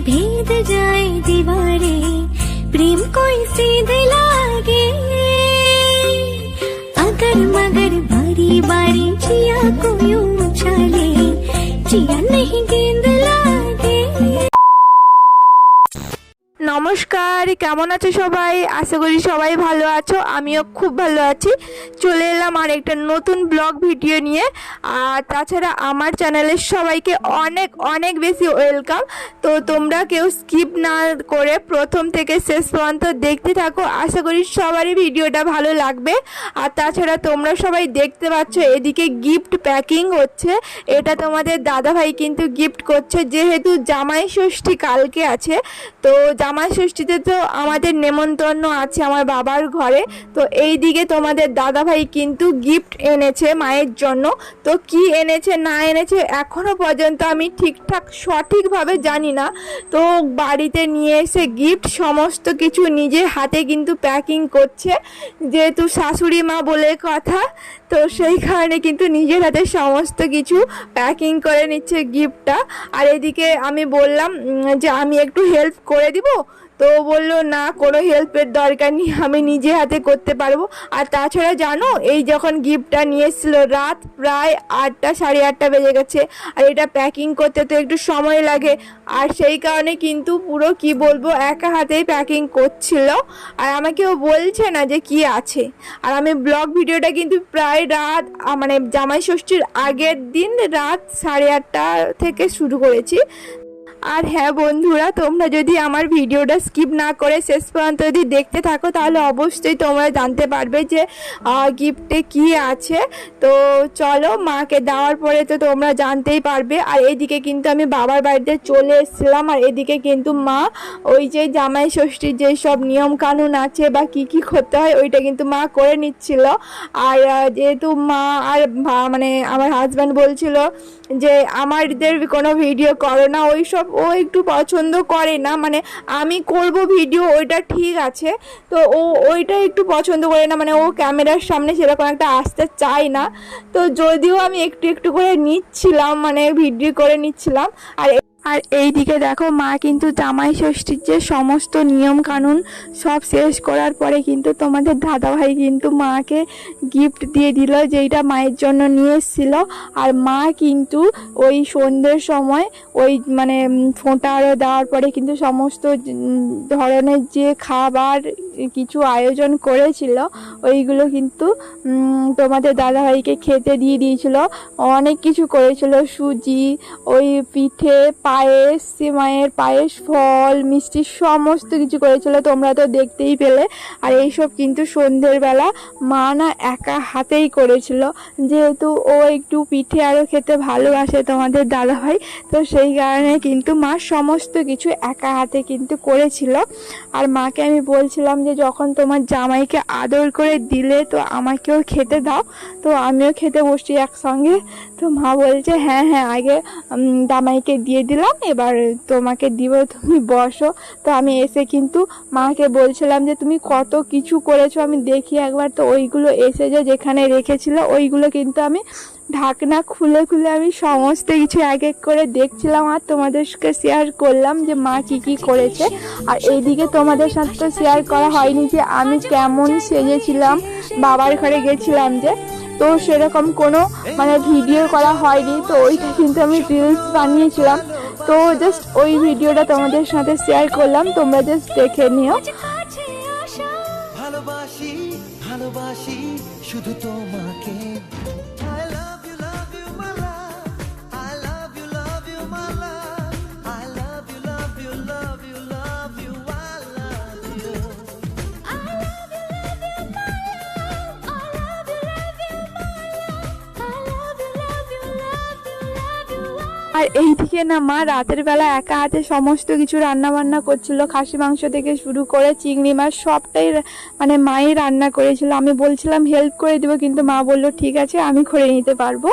भेद जाए दीवारें प्रेम कोई सीधे लागे अगर मगर बारी बारी जिया को यूं उछाले जिया नहीं गेंद নমস্কার, কেমন আছো সবাই? আশা করি সবাই ভালো আছো, আমিও খুব ভালো আছি। চলে এলাম আর একটা নতুন ব্লগ ভিডিও নিয়ে। আর তাছাড়া আমার চ্যানেলের সবাইকে অনেক অনেক বেশি ওয়েলকাম। তো তোমরা কেউ স্কিপ না করে প্রথম থেকে শেষ পর্যন্ত দেখতে থাকো। আশা করি সবারই ভিডিওটা ভালো লাগবে। আর তাছাড়া তোমরা সবাই দেখতে পাচ্ছ, এদিকে গিফট প্যাকিং হচ্ছে। এটা তোমাদের দাদাভাই কিন্তু গিফট করছে, যেহেতু জামাই ষষ্ঠী কালকে আছে। তো জামাই ষষ্ঠীতে তো আমাদের নেমন্তন্ন আছে আমার বাবার ঘরে। তো এই দিকে তোমাদের দাদাভাই কিন্তু গিফট এনেছে মায়ের জন্য। তো কি এনেছে, না এনেছে, এখনও পর্যন্ত আমি ঠিকঠাক, সঠিকভাবে জানি না। তো বাড়িতে নিয়ে এসে গিফট সমস্ত কিছু নিজে হাতে কিন্তু প্যাকিং করছে। যেহেতু শাশুড়ি মা বলে কথা, তো সেই কারণে কিন্তু নিজের হাতে সমস্ত কিছু প্যাকিং করে নিচ্ছে গিফটটা আর এদিকে আমি বললাম যে আমি একটু হেল্প করে দিব। তো বলল, না, কোনো হেল্পের দরকার নেই, আমি নিজে হাতে করতে পারব। আর তাছাড়া জানো, এই যখন গিফটটা নিয়ে এসেছিল, রাত প্রায় আটটা, সাড়ে আটটা বেজে গেছে। আর এটা প্যাকিং করতে তো একটু সময় লাগে। আর সেই কারণে কিন্তু পুরো, কি বলব, একা হাতেই প্যাকিং করছিল। আর আমাকেও বলছে না যে কি আছে। আর আমি ব্লগ ভিডিওটা কিন্তু প্রায় রাত মানে জামাই ষষ্ঠীর আগের দিন রাত সাড়ে আটটা থেকে শুরু করেছি। আর হ্যাঁ বন্ধুরা, তোমরা যদি আমার ভিডিওটা স্কিপ না করে শেষ পর্যন্ত যদি দেখতে থাকো, তাহলে অবশ্যই তোমরা জানতে পারবে যে গিফটে কি আছে। তো চলো মাকে দেওয়ার পরে তো তোমরা জানতেই পারবে। আর এদিকে কিন্তু আমি বাবার বাড়িতে চলে এসেছিলাম। আর এদিকে কিন্তু মা, ওই যে জামাই ষষ্ঠীর যেসব নিয়ম কানুন আছে বা কি কি করতে হয়, ওইটা কিন্তু মা করে নিচ্ছিল। আর যেহেতু মা আর মানে আমার হাজব্যান্ড বলছিল যে, আমাদের কোনো ভিডিও করো না। ওই সব ও একটু পছন্দ করে না মানে আমি করব ভিডিও ওইটা ঠিক আছে। তো ও, ওইটা একটু পছন্দ করে না মানে ও ক্যামেরার সামনে সেরকম একটা আসতে চায় না। তো যদিও আমি একটু একটু করে নিচ্ছিলাম মানে ভিডিও করে নিচ্ছিলাম। আর আর এইদিকে দেখো মা কিন্তু জামাই ষষ্ঠীর যে সমস্ত নিয়ম কানুন সব শেষ করার পরে কিন্তু তোমাদের দাদাভাই কিন্তু মাকে গিফট দিয়ে দিল, যেইটা মায়ের জন্য নিয়ে এসেছিল। আর মা কিন্তু ওই সন্ধ্যের সময় ওই মানে ফোঁটা আরও দেওয়ার পরে কিন্তু সমস্ত ধরনের যে খাবার কিছু আয়োজন করেছিল, ওইগুলো কিন্তু তোমাদের দাদাভাইকে খেতে দিয়ে দিয়েছিল, অনেক কিছু করেছিল, সুজি, ওই পিঠে পায়েস, সিমাইয়ের পায়েস, ফল, মিষ্টি, সমস্ত কিছু করেছিল, তোমরা তো দেখতেই পেলে, আর এইসব কিন্তু সন্ধ্যের বেলা মা না একা হাতেই করেছিল, যেহেতু ও একটু পিঠে আরও খেতে ভালোবাসে তোমাদের দাদাভাই, তো সেই কারণে কিন্তু মা সমস্ত কিছু একা হাতে কিন্তু করেছিল, আর মাকে আমি বলছিলাম যে যখন তোমার জামাইকে আদর করে দিলে, তো আমাকেও খেতে দাও। তো আমিও খেতে বসছি একসঙ্গে। তো মা বলছে হ্যাঁ হ্যাঁ আগে জামাইকে দিয়ে দিলাম, এবার তোমাকে দিব, তুমি বসো। তো আমি এসে কিন্তু মাকে বলছিলাম যে, তুমি কত কিছু করেছ, আমি দেখি একবার। তো ওইগুলো এসে যে যেখানে রেখেছিল, ওইগুলো কিন্তু আমি ঢাকনা খুলে খুলে আমি সমস্ত কিছু এক এক করে দেখছিলাম আর তোমাদেরকে শেয়ার করলাম যে মা কি কি করেছে। আর এইদিকে তোমাদের সাথে তো শেয়ার করা হয়নি যে আমি কেমন সেজেছিলাম, বাবার ঘরে গেছিলাম যে। তো সেরকম কোনো মানে ভিডিও করা হয়নি, তো ওইটা কিন্তু আমি রিলস বানিয়েছিলাম। তো জাস্ট ওই ভিডিওটা তোমাদের সাথে শেয়ার করলাম, তোমরা জাস্ট দেখে নিও। ভালোবাসি ভালোবাসি শুধু তোমাকে। আর এইদিকে না মা রাতের বেলা একা হাতে সমস্ত কিছু রান্না বান্না করছিল, খাসি মাংস থেকে শুরু করে চিংড়ি মাছ সবটাই মানে মাই রান্না করেছিল। আমি বলছিলাম হেল্প করে দেবো। কিন্তু মা বলল, ঠিক আছে, আমি করে নিতে পারব।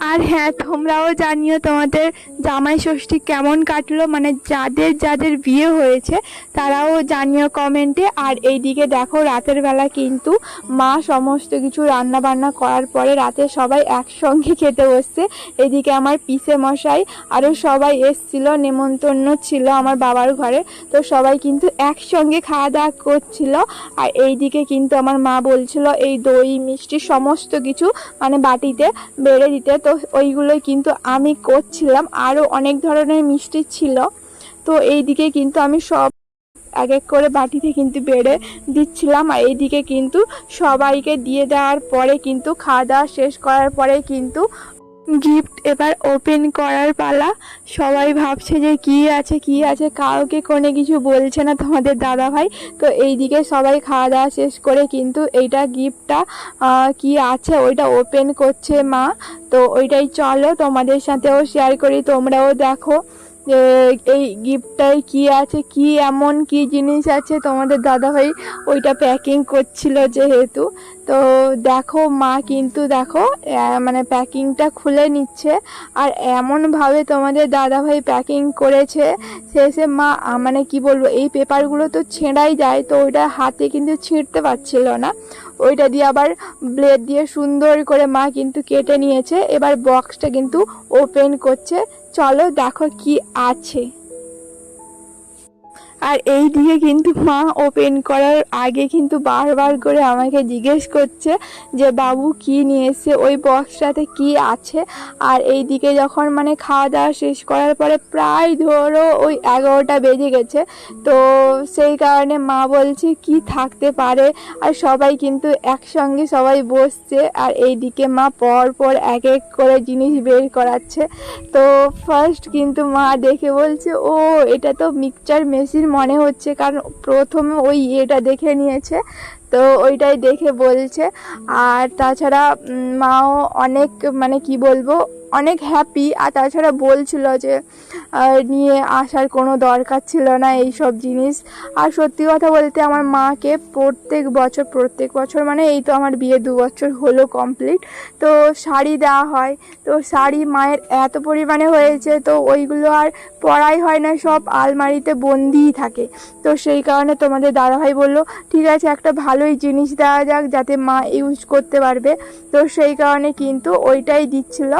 আর হ্যাঁ তোমরাও জানিও তোমাদের জামাই ষষ্ঠী কেমন কাটলো মানে যাদের যাদের বিয়ে হয়েছে, তারাও জানিও কমেন্টে। আর এইদিকে দেখো, রাতের বেলা কিন্তু মা সমস্ত কিছু রান্না বান্না করার পরে রাতে সবাই একসঙ্গে খেতে বসছে। এদিকে আমার পিসে মশাই আরও সবাই এসছিল, নেমন্তন্ন ছিল আমার বাবার ঘরে। তো সবাই কিন্তু একসঙ্গে খাওয়া দাওয়া করছিল। আর এইদিকে কিন্তু আমার মা বলছিল, এই দই, মিষ্টি, সমস্ত কিছু মানে বাটিতে বেড়ে দিতে। তো ওইগুলোই কিন্তু আমি করছিলাম। আরও অনেক ধরনের মিষ্টি ছিল। তো এই দিকে কিন্তু আমি সব এক এক করে বাটিতে কিন্তু বেড়ে দিচ্ছিলাম। আর এইদিকে কিন্তু সবাইকে দিয়ে দেওয়ার পরে কিন্তু খাওয়া দাওয়া শেষ করার পরে কিন্তু গিফট এবার ওপেন করার পালা। সবাই ভাবছে যে কি আছে কি আছে, কাউকে কোনো কিছু বলছে না তোমাদের দাদা ভাই তো এইদিকে সবাই খাওয়া দাওয়া শেষ করে কিন্তু এইটা গিফটটা কি আছে ওইটা ওপেন করছে মা। তো ওইটাই চলো, তোমাদের সাথেও শেয়ার করি, তোমরাও দেখো যে এই গিফটটায় কি আছে, কি এমন কি জিনিস আছে তোমাদের দাদাভাই। ওইটা প্যাকিং করছিল যেহেতু। তো দেখো, মা কিন্তু দেখো মানে প্যাকিংটা খুলে নিচ্ছে। আর এমনভাবে তোমাদের দাদাভাই প্যাকিং করেছে শেষে মা মানে কি বলব, এই পেপারগুলো তো ছেঁড়াই যায়, তো ওইটা হাতে কিন্তু ছিঁড়তে পারছিল না। ওইটা দিয়ে আবার ব্লেড দিয়ে সুন্দর করে মা কিন্তু কেটে নিয়েছে। এবার বক্সটা কিন্তু ওপেন করছে। চলো দেখো কি আছে। আর এই দিকে কিন্তু মা ওপেন করার আগে কিন্তু বারবার করে আমাকে জিজ্ঞেস করছে যে, বাবু, কি নিয়ে এসছে? ওই বক্সটাতে কি আছে? আর এই দিকে যখন মানে খাওয়া দাওয়া শেষ করার পরে প্রায় ধরো ওই এগারোটা বেজে গেছে। তো সেই কারণে মা বলছে, কি থাকতে পারে? আর সবাই কিন্তু একসঙ্গে সবাই বসছে। আর এই দিকে মা পর পর এক এক করে জিনিস বের করাচ্ছে। তো ফার্স্ট কিন্তু মা দেখে বলছে, ও, এটা তো মিক্সচার মেশিন মনে হচ্ছে, কারণ প্রথমে ওই ইয়েটা দেখে নিয়েছে, তো ওইটাই দেখে বলছে। আর তাছাড়া মাও অনেক মানে কি বলব অনেক হ্যাপি আর তাছাড়া বলছিল যে নিয়ে আসার কোনো দরকার ছিল না এই সব জিনিস। আর সত্যি কথা বলতে আমার মাকে প্রত্যেক বছর প্রত্যেক বছর মানে এই তো আমার বিয়ে দু বছর হলো কমপ্লিট তো শাড়ি দেওয়া হয়। তো শাড়ি মায়ের এত পরিমাণে হয়েছে, তো ওইগুলো আর পরাই হয় না, সব আলমারিতে বন্দিই থাকে। তো সেই কারণে তোমাদের দাদাভাই বলল, ঠিক আছে, একটা ভালোই জিনিস দেওয়া যাক যাতে মা ইউজ করতে পারবে। তো সেই কারণে কিন্তু ওইটাই দিচ্ছিল।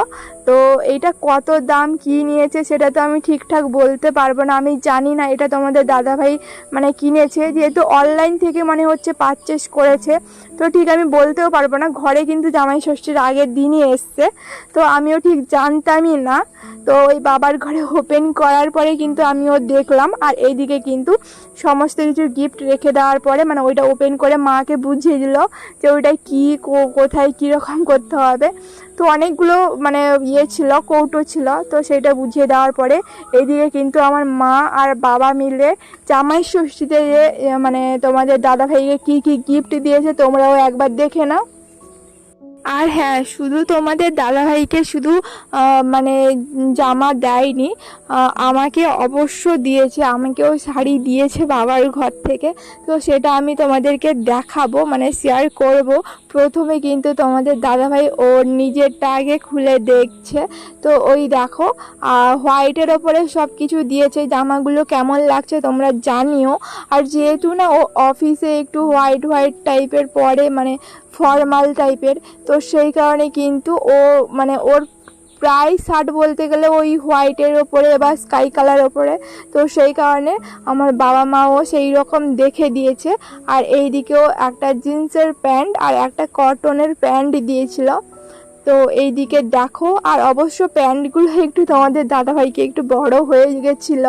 তো এইটা কত দাম, কি নিয়েছে সেটা তো আমি ঠিকঠাক বলতে পারব না। আমি জানি না, এটা তোমাদের দাদাভাই মানে কিনেছে, যেহেতু অনলাইন থেকে মানে হচ্ছে পারচেস করেছে। তো ঠিক আমি বলতেও পারব না, ঘরে কিন্তু জামাই ষষ্ঠীর আগের দিনই এসছে। তো আমিও ঠিক জানতামই না। তো ওই বাবার ঘরে ওপেন করার পরে কিন্তু আমিও দেখলাম, আর এইদিকে কিন্তু সমস্ত কিছু গিফট রেখে দেওয়ার পরে মানে ওইটা ওপেন করে মাকে বুঝিয়ে দিল যে ওইটা কী কোথায়, কীরকম করতে হবে। তো অনেকগুলো মানে ইয়ে ছিল, কৌটো ছিল, তো সেটা বুঝিয়ে দেওয়ার পরে এদিকে কিন্তু আমার মা আর বাবা মিলে জামাই ষষ্ঠীতে মানে তোমাদের দাদা ভাইকে কী কী গিফট দিয়েছে তোমরাও একবার দেখে নাও। আর হ্যাঁ শুধু তোমাদের দাদাভাইকে শুধু মানে জামা দেয়নি আমাকে অবশ্য দিয়েছে, আমাকেও শাড়ি দিয়েছে বাবার ঘর থেকে। তো সেটা আমি তোমাদেরকে দেখাবো মানে শেয়ার করব। প্রথমে কিন্তু তোমাদের দাদাভাই ওর নিজেরটা আগে খুলে দেখছে। তো ওই দেখো হোয়াইটের ওপরে সব কিছু দিয়েছে, জামাগুলো কেমন লাগছে তোমরা জানিও। আর যেহেতু না ও অফিসে একটু হোয়াইট হোয়াইট টাইপের পরে মানে ফর্মাল টাইপের। তো সেই কারণে কিন্তু ও মানে ওর প্রায় শার্ট বলতে গেলে ওই হোয়াইটের ওপরে বা স্কাই কালার ওপরে। তো সেই কারণে আমার বাবা মাও সেই রকম দেখে দিয়েছে। আর এই দিকেও একটা জিন্সের প্যান্ট আর একটা কটনের প্যান্ট দিয়েছিল। তো এই দিকে দেখো, আর অবশ্য প্যান্টগুলো একটু তোমাদের দাদাভাইকে একটু বড় হয়ে গেছিল।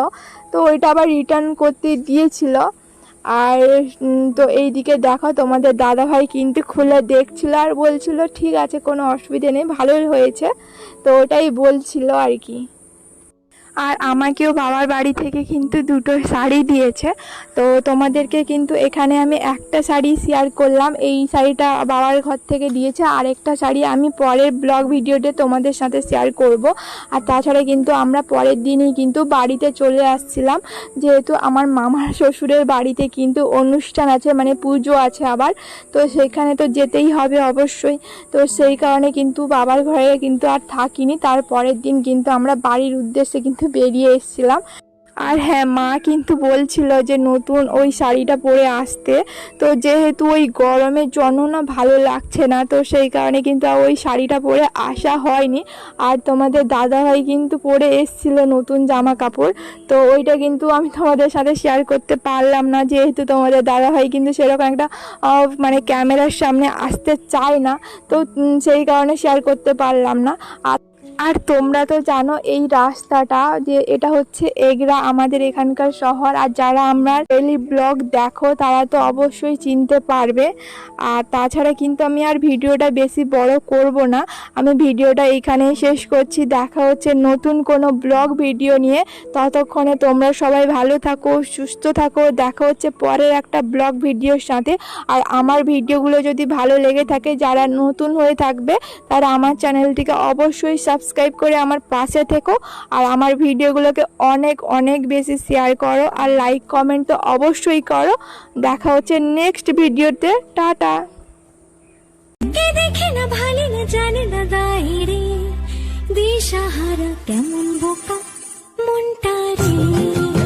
তো ওইটা আবার রিটার্ন করতে দিয়েছিল। আর তো এই দিকে দেখো তোমাদের দাদাভাই কিন্তু খুলে দেখছিল আর বলছিল, ঠিক আছে, কোনো অসুবিধে নেই, ভালোই হয়েছে। তো ওটাই বলছিল আর কি। আর আমাকেও বাবার বাড়ি থেকে কিন্তু দুটো শাড়ি দিয়েছে। তো তোমাদেরকে কিন্তু এখানে আমি একটা শাড়ি শেয়ার করলাম। এই শাড়িটা বাবার ঘর থেকে দিয়েছে। আর একটা শাড়ি আমি পরের ব্লগ ভিডিওতে তোমাদের সাথে শেয়ার করব। আর তাছাড়া কিন্তু আমরা পরের দিনই কিন্তু বাড়িতে চলে আসছিলাম। যেহেতু আমার মামার শ্বশুরের বাড়িতে কিন্তু অনুষ্ঠান আছে মানে পুজো আছে আবার। তো সেখানে তো যেতেই হবে অবশ্যই। তো সেই কারণে কিন্তু বাবার ঘরে কিন্তু আর থাকিনি। তার পরের দিন কিন্তু আমরা বাড়ির উদ্দেশ্যে কিন্তু বেরিয়ে এসেছিলাম। আর হ্যাঁ মা কিন্তু বলছিল যে নতুন ওই শাড়িটা পরে আসতে। তো যেহেতু ওই গরমের জন্য না ভালো লাগছে না, তো সেই কারণে কিন্তু ওই শাড়িটা পরে আসা হয়নি। আর তোমাদের দাদাভাই কিন্তু পরে এসেছিল নতুন জামা কাপড় তো ওইটা কিন্তু আমি তোমাদের সাথে শেয়ার করতে পারলাম না, যেহেতু তোমাদের দাদাভাই কিন্তু সেরকম একটা মানে ক্যামেরার সামনে আসতে চায় না। তো সেই কারণে শেয়ার করতে পারলাম না। আর আর তোমরা তো জানো এই রাস্তাটা যে এটা হচ্ছে এগরা, আমাদের এখানকার শহর। আর যারা আমরা ডেলি ব্লগ দেখো, তারা তো অবশ্যই চিনতে পারবে। আর তাছাড়া কিন্তু আমি আর ভিডিওটা বেশি বড় করব না। আমি ভিডিওটা এখানেই শেষ করছি। দেখা হচ্ছে নতুন কোনো ব্লগ ভিডিও নিয়ে। ততক্ষণে তোমরা সবাই ভালো থাকো, সুস্থ থাকো। দেখা হচ্ছে পরের একটা ব্লগ ভিডিওর সাথে। আর আমার ভিডিওগুলো যদি ভালো লেগে থাকে, যারা নতুন হয়ে থাকবে, তারা আমার চ্যানেলটিকে অবশ্যই সাবস্ক্রাইব করে আমার পাশে থেকো আর আমার ভিডিওগুলোকে অনেক অনেক বেশি শেয়ার করো আর লাইক কমেন্ট তো অবশ্যই করো। দেখা হচ্ছে নেক্সট ভিডিওতে। টাটা। দেখে না ভালো না জানে না দায়রে দিশাহারা কেমন বোকা? মনটা রে।